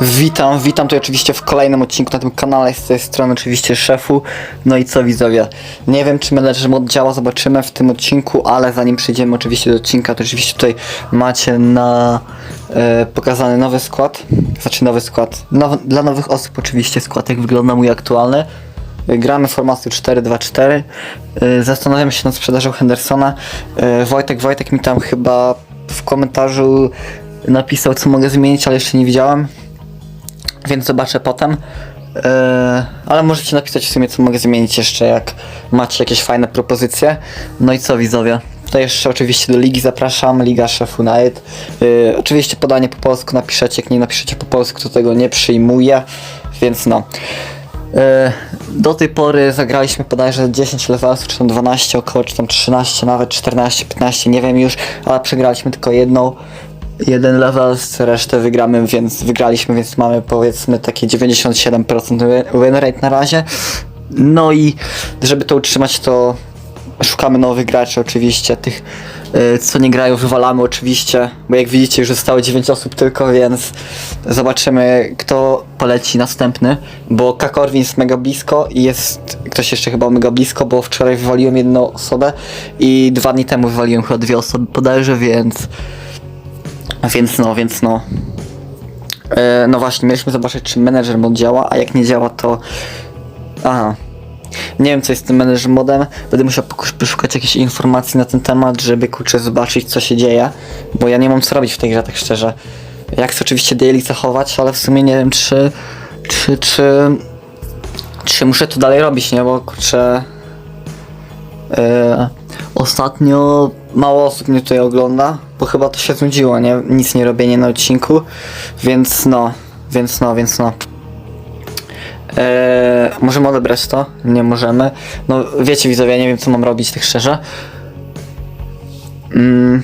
Witam, witam tutaj oczywiście w kolejnym odcinku na tym kanale, z tej strony oczywiście szefu. No i co widzowie, nie wiem czy menedżer mod działa, zobaczymy w tym odcinku, ale zanim przejdziemy oczywiście do odcinka, to oczywiście tutaj macie na e, pokazany nowy skład, znaczy nowy skład, now, dla nowych osób oczywiście skład, jak wygląda mój aktualny. Gramy formację 4-2-4. E, Zastanawiam się nad sprzedażą Hendersona. E, Wojtek, Wojtek mi tam chyba w komentarzu napisał co mogę zmienić, ale jeszcze nie widziałem więc zobaczę potem. Yy, ale możecie napisać w sumie, co mogę zmienić jeszcze, jak macie jakieś fajne propozycje. No i co, widzowie? Tutaj jeszcze oczywiście do ligi zapraszam, Liga Szef United. Yy, oczywiście podanie po polsku napiszecie, jak nie napiszecie po polsku, to tego nie przyjmuję, więc no. Yy, do tej pory zagraliśmy bodajże 10 levelsów, czy tam 12 około, czy tam 13, nawet 14, 15, nie wiem już, ale przegraliśmy tylko jedną jeden level, resztę wygramy, więc wygraliśmy, więc mamy powiedzmy takie 97% wi- win rate na razie. No i żeby to utrzymać, to szukamy nowych graczy oczywiście, tych y, co nie grają wywalamy oczywiście, bo jak widzicie już zostało 9 osób tylko, więc zobaczymy kto poleci następny, bo Kakorwin jest mega blisko i jest ktoś jeszcze chyba mega blisko, bo wczoraj wywaliłem jedną osobę i dwa dni temu wywaliłem chyba dwie osoby podejrzę, więc więc no, więc no. E, no właśnie, mieliśmy zobaczyć, czy menedżer mod działa, a jak nie działa, to. Aha. Nie wiem, co jest z tym menedżer modem. Będę musiał poszukać jakichś informacji na ten temat, żeby kurczę zobaczyć, co się dzieje. Bo ja nie mam co robić w tej grze, tak szczerze. Ja chcę oczywiście daily zachować, ale w sumie nie wiem, czy. Czy, czy. Czy muszę to dalej robić, nie? Bo kurczę. E, ostatnio mało osób mnie tutaj ogląda, bo chyba to się znudziło, nie? Nic nie robienie na odcinku, więc no, więc no, więc no. E, możemy odebrać to? Nie możemy. No wiecie widzowie, ja nie wiem co mam robić, tak szczerze. Mm,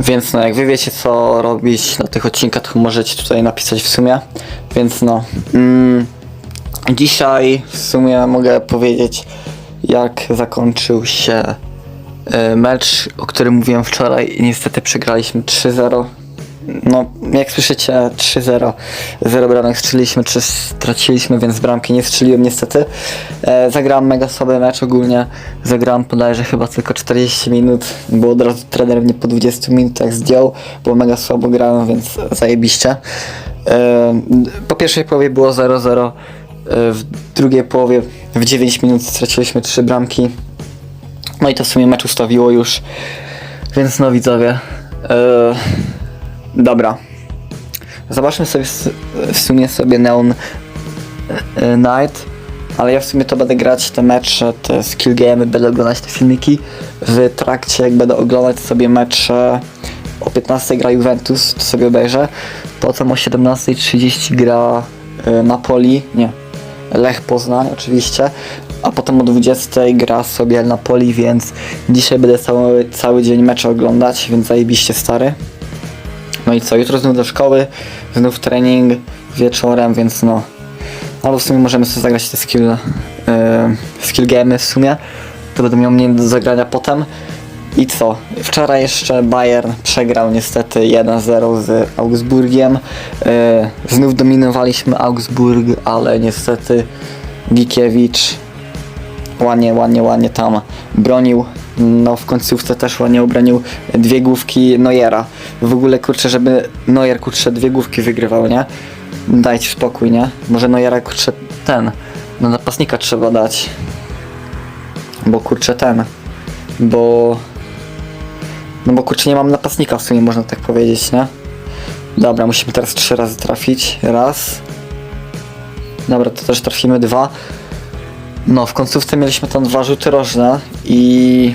więc no, jak wy wiecie co robić na tych odcinkach, to możecie tutaj napisać w sumie. Więc no. Mm, Dzisiaj w sumie mogę powiedzieć, jak zakończył się mecz, o którym mówiłem wczoraj niestety przegraliśmy 3-0. No, jak słyszycie, 3-0. 0 bramek strzeliliśmy, 3 straciliśmy, więc bramki nie strzeliłem niestety. E, zagrałem mega słaby mecz ogólnie. Zagrałem bodajże chyba tylko 40 minut, bo od razu trener mnie po 20 minutach zdjął, bo mega słabo grałem, więc zajebiście. E, po pierwszej połowie było 0-0. E, W drugiej połowie w 9 minut straciliśmy 3 bramki. No i to w sumie mecz ustawiło już. Więc no widzowie. E, dobra. Zobaczmy sobie w sumie sobie Neon e, Night. Ale ja w sumie to będę grać te mecze, te skill game, będę oglądać te filmiki. W trakcie jak będę oglądać sobie mecze o 15 gra Juventus, to sobie obejrzę. Potem o 17.30 gra e, Napoli, nie, Lech Poznań oczywiście, a potem o 20 gra sobie Napoli, więc dzisiaj będę cały, cały dzień mecze oglądać, więc zajebiście stary. No i co, jutro znów do szkoły, znów trening wieczorem, więc no. Albo w sumie możemy sobie zagrać te skill, yy, skill gamey w sumie. To będę miał mniej do zagrania potem. I co? Wczoraj jeszcze Bayern przegrał niestety 1-0 z Augsburgiem. E, znów dominowaliśmy Augsburg, ale niestety Gikiewicz ładnie, ładnie, ładnie tam bronił. No w końcówce też ładnie obronił dwie główki Neuera. W ogóle kurczę, żeby Neuer kurczę dwie główki wygrywał, nie? Dajcie spokój, nie? Może Neuera kurczę ten, no napastnika trzeba dać. Bo kurczę ten, bo no bo kurczę nie mam napastnika w sumie można tak powiedzieć, nie? Dobra, musimy teraz trzy razy trafić. Raz. Dobra, to też trafimy dwa. No, w końcówce mieliśmy tam dwa rzuty rożne i...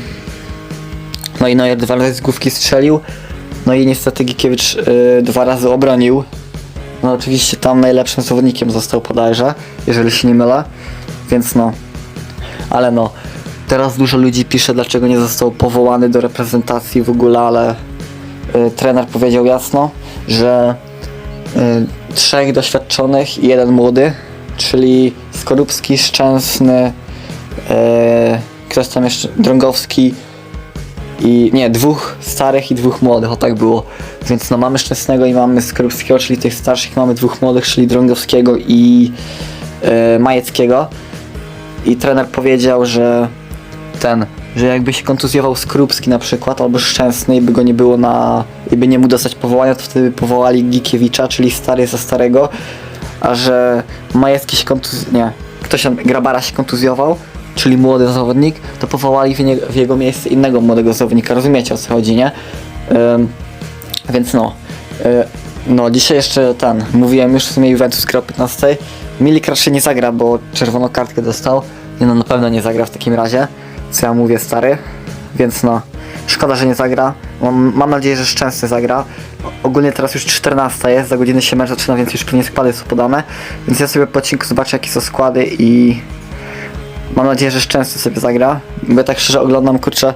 No i Neuer dwa razy z główki strzelił. No i niestety Gikiewicz y, dwa razy obronił. No oczywiście tam najlepszym zawodnikiem został podajże, jeżeli się nie mylę. Więc no. Ale no, teraz dużo ludzi pisze, dlaczego nie został powołany do reprezentacji w ogóle, ale y, trener powiedział jasno, że y, trzech doświadczonych i jeden młody, czyli Skorupski, Szczęsny, y, ktoś tam jeszcze, Drągowski i nie, dwóch starych i dwóch młodych, o tak było. Więc no mamy Szczęsnego i mamy Skorupskiego, czyli tych starszych, mamy dwóch młodych, czyli Drągowskiego i e, Majeckiego. I trener powiedział, że ten, że jakby się kontuzjował Skorupski na przykład, albo Szczęsny i by go nie było na, i by nie mógł dostać powołania, to wtedy powołali Gikiewicza, czyli stary za starego, a że Majecki się kontuz... nie, ktoś tam, Grabara się kontuzjował, czyli młody zawodnik, to powołali w, nie, w jego miejsce innego młodego zawodnika, rozumiecie o co chodzi, nie? Ym, więc no, y, no dzisiaj jeszcze ten, mówiłem już w sumie Juventus gra o 15, Milik raczej nie zagra, bo czerwoną kartkę dostał, nie no na pewno nie zagra w takim razie, co ja mówię stary, więc no, szkoda, że nie zagra, mam, mam nadzieję, że Szczęsny zagra, ogólnie teraz już 14 jest, za godzinę się mecz zaczyna, więc już pewnie składy są podane, więc ja sobie po odcinku zobaczę jakie są składy i Mam nadzieję, że Szczęsny sobie zagra. Bo ja tak szczerze oglądam, kurczę,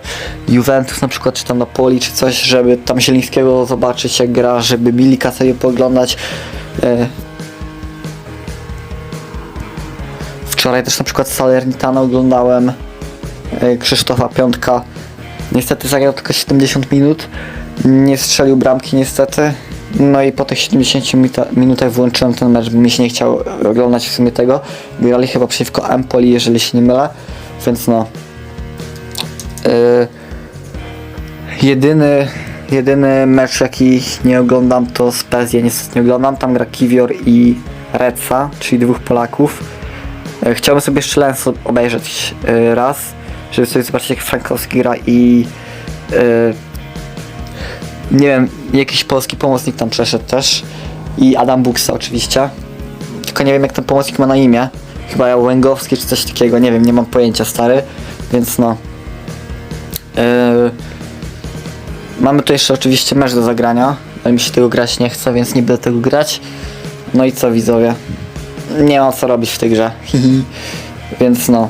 Juventus na przykład, czy tam Napoli, czy coś, żeby tam Zielińskiego zobaczyć jak gra, żeby Milika sobie pooglądać. E, Wczoraj też na przykład Salernitana oglądałem, Krzysztofa Piątka. Niestety zagrał tylko 70 minut, nie strzelił bramki niestety. No i po tych 70 minuta- minutach włączyłem ten mecz, bo mi się nie chciał oglądać w sumie tego. Grali chyba przeciwko Empoli, jeżeli się nie mylę, więc no. Yy, jedyny, jedyny mecz jaki nie oglądam to Spezję, niestety nie oglądam. Tam gra Kiwior i Reca, czyli dwóch Polaków. Yy, Chciałbym sobie jeszcze Lens obejrzeć raz, żeby sobie zobaczyć jak Frankowski gra i yy, nie wiem, jakiś polski pomocnik tam przeszedł też. I Adam Buksa oczywiście. Tylko nie wiem jak ten pomocnik ma na imię. Chyba Łęgowski czy coś takiego, nie wiem, nie mam pojęcia stary. Więc no. Yy, mamy tu jeszcze oczywiście mecz do zagrania, ale mi się tego grać nie chce, więc nie będę tego grać. No i co widzowie? Nie mam co robić w tej grze. więc no.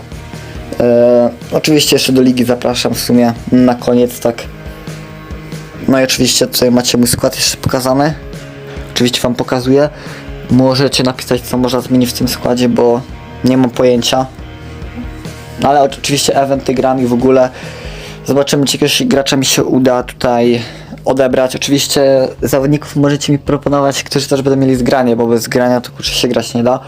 Yy, oczywiście jeszcze do ligi zapraszam w sumie na koniec tak no i oczywiście tutaj macie mój skład jeszcze pokazany. Oczywiście wam pokazuję. Możecie napisać co można zmienić w tym składzie, bo nie mam pojęcia. No ale oczywiście eventy gram i w ogóle zobaczymy czy jakiegoś gracza mi się uda tutaj odebrać. Oczywiście zawodników możecie mi proponować, którzy też będą mieli zgranie, bo bez zgrania to kurczę się grać nie da.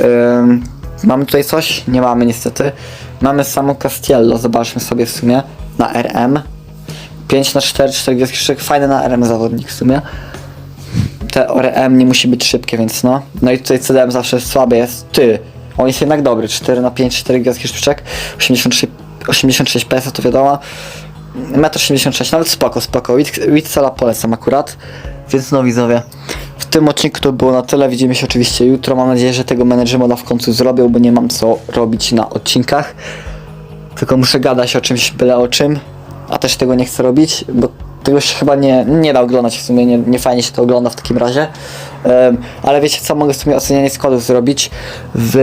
Ym, mamy tutaj coś? Nie mamy niestety. Mamy samo Castiello, zobaczmy sobie w sumie na RM. 5 na 4, 4 gwiazdki szybkie, fajny na RM zawodnik w sumie. Te ORM nie musi być szybkie, więc no. No i tutaj CDM zawsze słaby jest. Ty, on jest jednak dobry. 4 na 5, 4 gwiazdki szybczek, 86, 86 PS to wiadomo. 1,86 m, nawet spoko, spoko. Wit- Witsela polecam akurat. Więc no widzowie, tym odcinku to było na tyle. Widzimy się oczywiście jutro. Mam nadzieję, że tego menedżera moda w końcu zrobią, bo nie mam co robić na odcinkach. Tylko muszę gadać o czymś, byle o czym. A też tego nie chcę robić, bo tego się chyba nie, nie da oglądać w sumie, nie, nie fajnie się to ogląda w takim razie. Em, ale wiecie co, mogę sobie ocenianie składów zrobić w,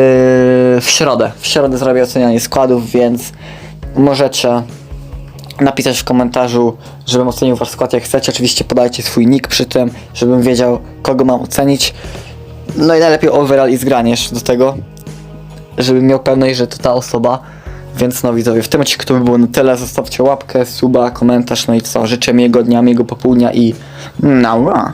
w środę. W środę zrobię ocenianie składów, więc możecie napisać w komentarzu, żebym ocenił wasz skład jak chcecie. Oczywiście podajcie swój nick przy tym, żebym wiedział kogo mam ocenić. No i najlepiej overall i zgranie jeszcze do tego, żebym miał pewność, że to ta osoba. Więc no widzowie, w tym odcinku to by było na tyle. Zostawcie łapkę, suba, komentarz, no i co. Życzę miłego dnia, miłego popołudnia i... Nara!